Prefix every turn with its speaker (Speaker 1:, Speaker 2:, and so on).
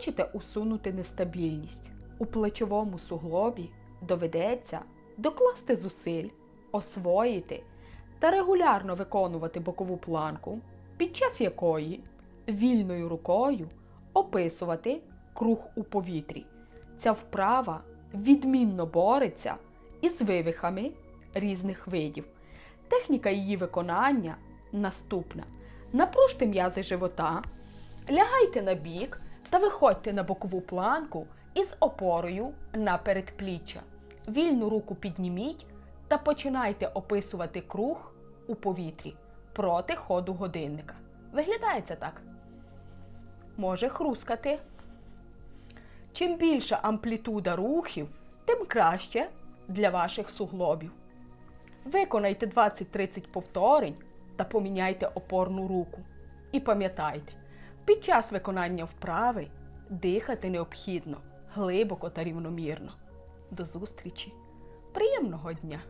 Speaker 1: Хочете усунути нестабільність? У плечовому суглобі доведеться докласти зусиль, освоїти та регулярно виконувати бокову планку, під час якої вільною рукою описувати круг у повітрі. Ця вправа відмінно бореться із вивихами різних видів. Техніка її виконання наступна: напружте м'язи живота, лягайте на бік та виходьте на бокову планку із опорою на передпліччя. Вільну руку підніміть та починайте описувати круг у повітрі проти ходу годинника. Виглядає це так. Може хрускати. Чим більша амплітуда рухів, тим краще для ваших суглобів. Виконайте 20-30 повторень та поміняйте опорну руку. І пам'ятайте, під час виконання вправи дихати необхідно глибоко та рівномірно. До зустрічі! Приємного дня!